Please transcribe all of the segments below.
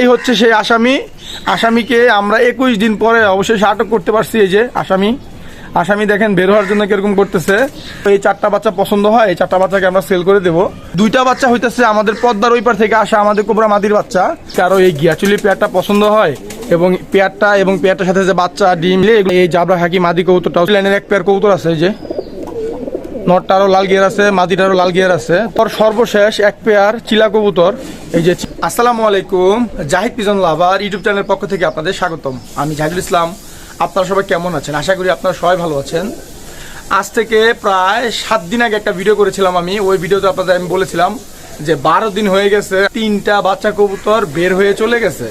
এই হচ্ছে সেই আসামি। আসামিকে আমরা একুশ দিন পরে অবশেষে আটক করতে পারছি এই যে আসামি। আসামি দেখেন বের হওয়ার জন্য কীরকম করতেছে। এই চারটা বাচ্চা পছন্দ হয়, এই চারটা বাচ্চাকে আমরা সেল করে দেব। দুইটা বাচ্চা হইতেছে আমাদের পদ্মার ওই পার থেকে আসা আমাদের কোবরা মাদির বাচ্চা। কারও এই গিয়াচুলি পেয়ারটা পছন্দ হয় এবং পেয়ারটা এবং পেয়ারটার সাথে যে বাচ্চা, ডিম, এই জাবরা হাকি মাদি লাইনের এক পেয়ার কবুতর আছে যে। নটটারও লাল গিয়ার আছে, মাদিটারও লাল গিয়ার আছে। তোর সর্বশেষ এক পেয়ার চিলা কবুতর, এই যে আসসালামু আলাইকুম, জাহিদ পিজন লাভার ইউটিউব চ্যানেলের পক্ষ থেকে আপনাদের স্বাগতম। আমি জাহিদুল ইসলাম, আপনারা সবাই কেমন আছেন? আশা করি আপনারা সবাই ভালো আছেন। আজ থেকে প্রায় সাত দিন আগে একটা ভিডিও করেছিলাম আমি, ওই ভিডিওতে আপনাদের আমি বলেছিলাম যে বারো দিন হয়ে গেছে, তিনটা বাচ্চা কবুতর বের হয়ে চলে গেছে।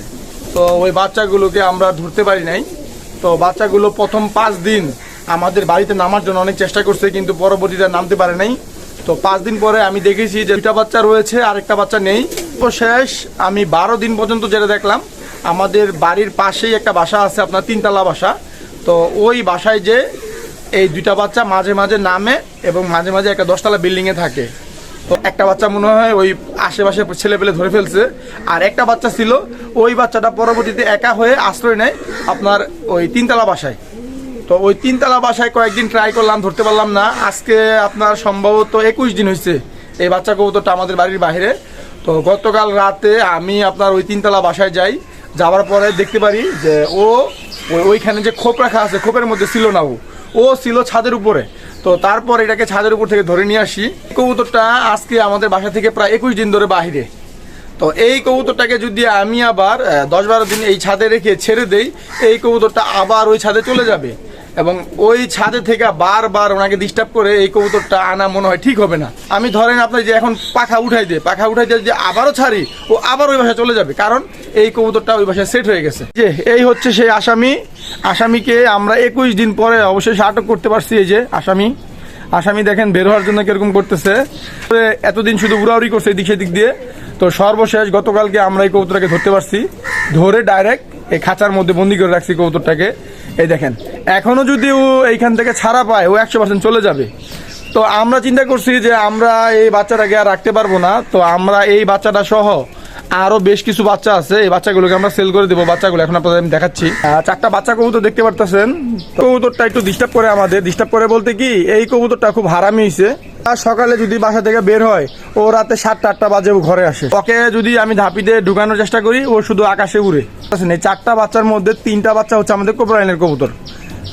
তো ওই বাচ্চাগুলোকে আমরা ধরতে পারি নাই। তো বাচ্চাগুলো প্রথম পাঁচ দিন আমাদের বাড়িতে নামার জন্য অনেক চেষ্টা করছে, কিন্তু পরবর্তীতে নামতে পারে নাই। তো পাঁচ দিন পরে আমি দেখেছি যে দুটা বাচ্চা রয়েছে আর একটা বাচ্চা নেই। তো শেষ আমি বারো দিন পর্যন্ত যেটা দেখলাম, আমাদের বাড়ির পাশেই একটা বাসা আছে, আপনার তিনতলা বাসা। তো ওই বাসায় যে এই দুইটা বাচ্চা মাঝে মাঝে নামে এবং মাঝে মাঝে একটা দশতলা বিল্ডিংয়ে থাকে। তো একটা বাচ্চা মনে হয় ওই আশেপাশে ছেলে পেলে ধরে ফেলছে, আর একটা বাচ্চা ছিল, ওই বাচ্চাটা পরবর্তীতে একা হয়ে আশ্রয় নেয় আপনার ওই তিনতলা বাসায়। তো ওই তিনতলা বাসায় কয়েকদিন ট্রাই করলাম, ধরতে পারলাম না। আজকে আপনার সম্ভবত একুশ দিন হয়েছে এই বাচ্চা কবুতরটা আমাদের বাড়ির বাইরে তো গতকাল রাতে আমি আপনার ওই তিনতলা বাসায় যাই, যাওয়ার পরে দেখতে পারি যে ও ওইখানে যে খোপ রাখা আছে, খোপের মধ্যে ছিল না ও। ও ছিল ছাদের উপরে। তো তারপর এটাকে ছাদের উপর থেকে ধরে নিয়ে আসি। কবুতরটা আজকে আমাদের বাসা থেকে প্রায় একুশ দিন ধরে বাহিরে। তো এই কবুতরটাকে যদি আমি আবার দশ বারো দিন এই ছাদে রেখে ছেড়ে দেই, এই কবুতরটা আবার ওই ছাদে চলে যাবে। এবং ওই ছাদে থেকে বারবার ওনাকে ডিস্টার্ব করে এই কবুতরটা আনা মনে হয় ঠিক হবে না। আমি ধরেন আপনার যে এখন পাখা উঠাই দিয়ে, পাখা উঠাই দিয়ে যে আবারও ছাড়ি, ও আবার ওই বাসায় চলে যাবে। কারণ এই কবুতরটা ওই বাসায় সেট হয়ে গেছে। যে এই হচ্ছে সেই আসামি। আসামিকে আমরা একুশ দিন পরে অবশেষে আটক করতে পারছি এই যে আসামি। আসামি দেখেন বের হওয়ার জন্য কীরকম করতেছে। এতদিন শুধু উড়াউড়ি করছে এদিক সেদিক দিয়ে। তো সর্বশেষ গতকালকে আমরা এই কবুতরটাকে ধরতে পারছি। ধরে ডাইরেক্ট এই খাঁচার মধ্যে বন্দি করে রাখছি কবুতরটাকে। এই দেখেন, এখনও যদি ও এইখান থেকে ছাড়া পায়, ও একশো পার্সেন্ট চলে যাবে। তো আমরা চিন্তা করছি যে আমরা এই বাচ্চাটাকে আর রাখতে পারব না, তো আমরা এই বাচ্চাটা সহ আরও বেশ কিছু বাচ্চা আছে, এই বাচ্চাগুলোকে আমরা সেল করে দেবো। বাচ্চাগুলো এখন আপনাদের আমি দেখাচ্ছি। চারটা বাচ্চা কবুতর দেখতে পারতেছেন। কবুতরটা একটু ডিস্টার্ব করে আমাদের। ডিস্টার্ব করে বলতে কি, এই কবুতরটা খুব হারামি হয়েছে সকালে যদি বাসা থেকে বের হয়, ও রাতে সাতটা, আটটা বাজে ও ঘরে আসে। ওকে যদি আমি ধাপিতে ঢুকানোর চেষ্টা করি, ও শুধু আকাশে উড়ে। এই চারটা বাচ্চার মধ্যে তিনটা বাচ্চা হচ্ছে আমাদের কোবরা লাইনের কবুতর।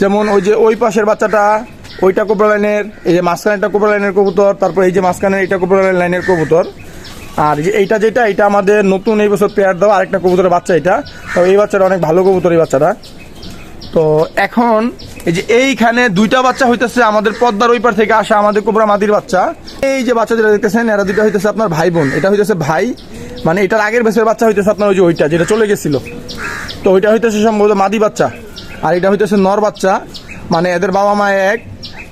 যেমন ওই যে ওই পাশের বাচ্চাটা, ওইটা কোবরা লাইনের এই যে মাঝখানেটা কোবরা লাইনের কবুতর, তারপর এই যে মাঝখানের এইটা কোবরা লাইনের কবুতর। আর যে এইটা যেটা এটা আমাদের নতুন এই বছর পেয়ার দেওয়া আরেকটা কবুতরের বাচ্চা এটা। তো এই বাচ্চাটা অনেক ভালো কবুতর, এই বাচ্চাটা। তো এখন এই যে এইখানে দুইটা বাচ্চা হইতেছে, আমাদের পদ্মার ওই পার থেকে আসা আমাদের কোবরা মাদির বাচ্চা। এই যে বাচ্চা যেটা দেখতেছেন, এরা দুইটা হইতেছে আপনার ভাই বোন এটা হইতেছে ভাই মানে এটার আগের বেসের বাচ্চা হইতেছে আপনার ওই যে ওইটা, যেটা চলে গেছিল। তো ওইটা হইতেছে সম্ভবত মাদি বাচ্চা, আর এটা হইতেছে নর বাচ্চা মানে এদের বাবা মা এক,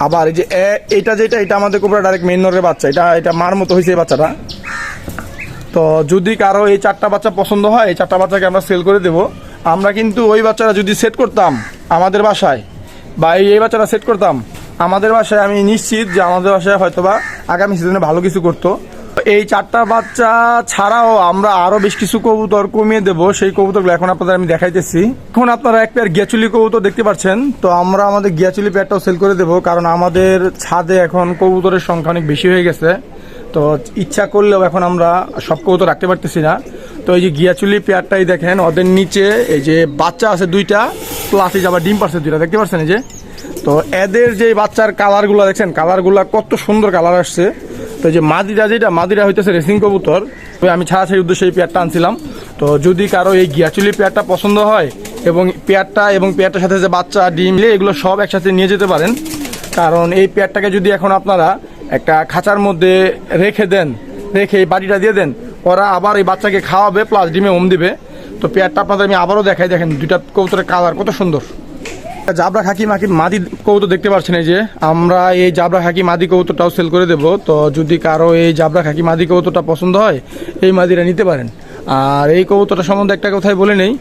আবার এই যে এটা যেটা, এটা আমাদের কোবরা ডাইরেক্ট মেন নরের বাচ্চা, এটা এটা মার মতো হয়েছে এই বাচ্চাটা। তো যদি কারও এই চারটা বাচ্চা পছন্দ হয়, এই চারটা বাচ্চাকে আমরা সেল করে দেবো। আমরা কিন্তু ওই বাচ্চারা যদি সেট করতাম আমাদের বাসায়। বা এই বাচ্চাটা সেট করতাম। আমাদের বাসায় আমি নিশ্চিত যে আমাদের বাসায় হয়তোবা আগামী সিজনে ভালো কিছু করতো। এই চারটা বাচ্চা ছাড়াও আমরা আরও বেশ কিছু কবুতর কমিয়ে দেব। সেই কবুতরগুলো এখন আপনাদের আমি দেখাইতেছি। এখন আপনারা এক পেয়ার গিয়াচুলি কবুতর দেখতে পাচ্ছেন। তো আমরা আমাদের গিয়াচুলি পেয়ারটাও সেল করে দেব, কারণ আমাদের ছাদে এখন কবুতরের সংখ্যা অনেক বেশি হয়ে গেছে। তো ইচ্ছা করলেও এখন আমরা সব কবুতর রাখতে পারতেছি না। তো এই যে গিয়াচুলি পেয়ারটাই দেখেন, ওদের নিচে এই যে বাচ্চা আছে দুইটা প্লাস আবার ডিম পারছে দুইটা, দেখতে পাচ্ছেন এই যে? তো এদের যে বাচ্চার কালারগুলো দেখছেন কালারগুলো কত সুন্দর কালার আসছে। তো যে মাদিরা যেটা, মাদিরা হইতেছে রেসিং কবুতর। তো আমি ছাড়া সেই উদ্দেশ্যে এই পেয়ারটা আনছিলাম। তো যদি কারও এই গিয়াচুলি পেয়ারটা পছন্দ হয় এবং পেয়ারটা এবং পেয়ারটার সাথে যে বাচ্চা, ডিম এগুলো সব একসাথে নিয়ে যেতে পারেন। কারণ এই পেয়ারটাকে যদি এখন আপনারা একটা খাঁচার মধ্যে রেখে দেন, রেখে এই বাড়িটা দিয়ে দেন ওরা আবার এই বাচ্চাকে খাওয়াবে প্লাস ডিমে ওম দিবে। তো পেয়ারটা আপনাদের আমি আবারও দেখাই, দেখেন দুইটা কবুতরের কালার কত সুন্দর। জাবরা খাকি মাকি মাদি কবুতর দেখতে পাচ্ছেন এই যে, আমরা এই জাবরা খাকি মাদি কবুতরটাও সেল করে দেব। তো যদি কারও এই জাবরা খাকি মাদি কবুতরটা পছন্দ হয়, এই মাদিরা নিতে পারেন। আর এই কবুতরটা সম্বন্ধে একটা কথাই বলে নেই,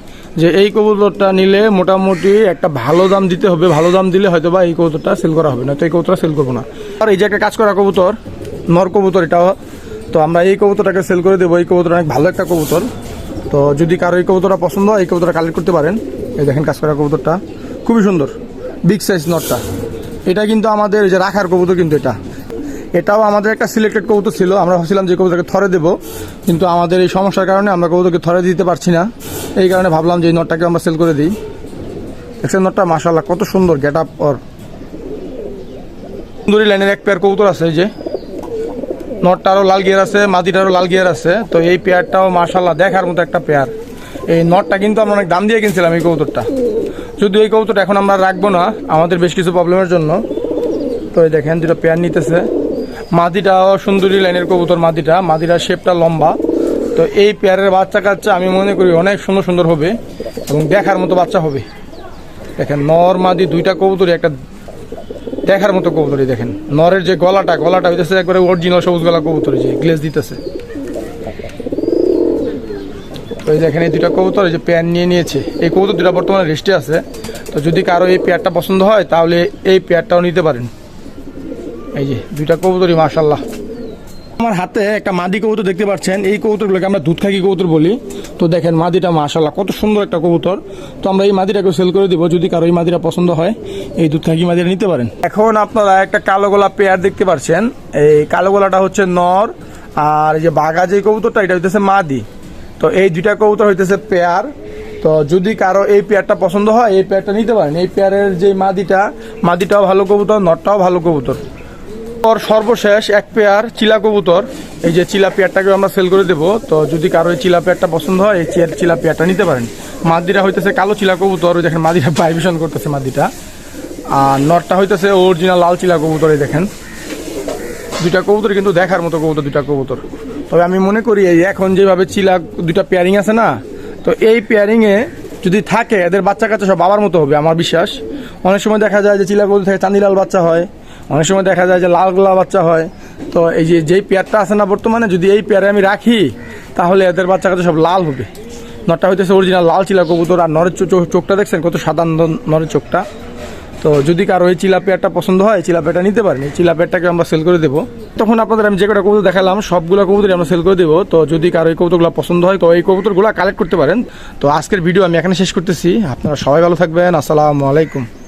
যে এই কবুতরটা নিলে মোটামুটি একটা ভালো দাম দিতে হবে। ভালো দাম দিলে হয়তো বা এই কবুতরটা সেল করা হবে না তো এই কবুতরটা সেল করব না। আর এই যে একটা কাজ করা কবুতর, নর কবুতর এটাও তো আমরা এই কবুতরটাকে সেল করে দেবো। এই কবুতর অনেক ভালো একটা কবুতর। তো যদি কারও এই কবুতরটা পছন্দ হয়, এই কবুতরটা কালেক্ট করতে পারেন। এই দেখেন কাজ করা কবুতরটা। খুবই সুন্দর। বিগ সাইজ নটটা এটা কিন্তু আমাদের যে রাখার কবুতর কিন্তু এটা। এটাও আমাদের একটা সিলেক্টেড কবুতর ছিল। আমরা ভাবছিলাম যে কবুতরকে থরে দেবো। কিন্তু আমাদের এই সমস্যার কারণে আমরা কবুতরকে থরে দিতে পারছি না। এই কারণে ভাবলাম যে এই নটটাকে আমরা সেল করে দিই। দেখছেন নটটা মাসাল্লাহ কত সুন্দর গেট আপ ওর। সুন্দরী লাইনের এক পেয়ার কবুতর আছে যে। নটটারও লাল গিয়ার আছে মাদিটারও লাল গিয়ার আছে। তো এই পেয়ারটাও মাসাল্লাহ দেখার মতো একটা পেয়ার। এই নটটা কিন্তু আমরা অনেক দাম দিয়ে কিনছিলাম এই কৌতুরটা যদিও এই কবুতরটা এখন আমরা রাখব না, আমাদের বেশ কিছু প্রবলেমের জন্য। তো এই দেখেন দুটো পেয়ার নিতেছে। মাদিটাও সুন্দরী লাইনের কবুতর মাদিটা মাদিটার শেপটা লম্বা। তো এই পেয়ারের বাচ্চা কাচ্চা আমি মনে করি অনেক সুন্দর সুন্দর হবে এবং দেখার মতো বাচ্চা হবে। দেখেন, নর মাদি দুইটা কবুতরই একটা দেখার মতো কবুতরি দেখেন। নরের যে গলাটা গলাটা হইতেছে একবারে অরিজিনাল সবুজ গলা কবুতরি যে গ্লেজ দিতেছে। ওই দেখেন, এই দুটা কবুতর এই যে প্যান নিয়ে নিয়েছে। এই কবুতর দুটা বর্তমানে রেস্টে আছে। তো যদি কারও এই পেয়ারটা পছন্দ হয়, তাহলে এই পেয়ারটাও নিতে পারেন। এই যে, দুইটা কবুতরি মাশাল্লাহ আমার হাতে একটা মাদি কবুতর দেখতে পাচ্ছেন। এই কবুতরগুলোকে আমরা দুধ খাকি কবুতর বলি। তো দেখেন মাদিটা মাশাল্লাহ কত সুন্দর একটা কবুতর। তো আমরা এই মাদিটাকে সেল করে দিব, যদি কারও এই মাদিটা পছন্দ হয়। এই দুধ খাকি মাদিটা নিতে পারেন। এখন আপনারা একটা কালো গোলা পেয়ার দেখতে পাচ্ছেন। এই কালো গোলাটা হচ্ছে নর, আর এই যে বাঘা যে কবুতরটা, এটা হইতেছে মাদি। তো এই দুইটা কবুতর হইতেছে পেয়ার। তো যদি কারও এই পেয়ারটা পছন্দ হয়, এই পেয়ারটা নিতে পারেন। এই পেয়ারের যে মাদিটা, মাদিটাও ভালো কবুতর নটটাও ভালো কবুতর। ওর সর্বশেষ এক পেয়ার চিলা কবুতর। এই যে চিলা পেয়ারটাকে আমরা সেল করে দেবো। তো যদি কারও এই চিলা পেয়ারটা পছন্দ হয়, এই চিলা পেয়ারটা নিতে পারেন। মাদিরা হইতেছে কালো চিলা কবুতর দেখেন মাদিরা ভাইব্রেশন করতেছে মাদিটা। আর নটটা হইতেছে অরিজিনাল লাল চিলা কবুতর, এই দেখেন। দুইটা কবুতর কিন্তু দেখার মতো কবুতর, দুইটা কবুতর। তবে আমি মনে করি এই এখন যেভাবে চিলা দুইটা পেয়ারিং আছে না, তো এই পেয়ারিংয়ে যদি থাকে, এদের বাচ্চা কাচ্চা সব বাবার মতো হবে, আমার বিশ্বাস। অনেক সময় দেখা যায় যে চিলা কবুতর থেকে চান্দিলাল বাচ্চা হয়। অনেক সময় দেখা যায় যে লাল গোলা বাচ্চা হয়। তো এই যে, যেই পেয়ারটা আছে না বর্তমানে, যদি এই পেয়ারে আমি রাখি, তাহলে এদের বাচ্চা সব লাল হবে। নটটা হইতেছে অরিজিনাল লাল চিলা কবুতর, আর নরের চোখটা দেখছেন কত সাধারণ নরের চোখটা? তো যদি কারও এই চিলা পেয়ারটা পছন্দ হয়, চিলা পেয়ারটা নিতে পারেন। এই চিলা পেয়ারটাকে আমরা সেল করে দেবো। তখন আপনাদের আমি যে কটা কবুতর দেখালাম, সবগুলো কবুতরই আমরা সেল করে দেবো। তো যদি কারও এই কবুতরগুলো পছন্দ হয়, তো এই কবুতরগুলো কালেক্ট করতে পারেন। তো আজকের ভিডিও আমি এখানে শেষ করতেছি। আপনারা সবাই ভালো থাকবেন। আসসালামু আলাইকুম।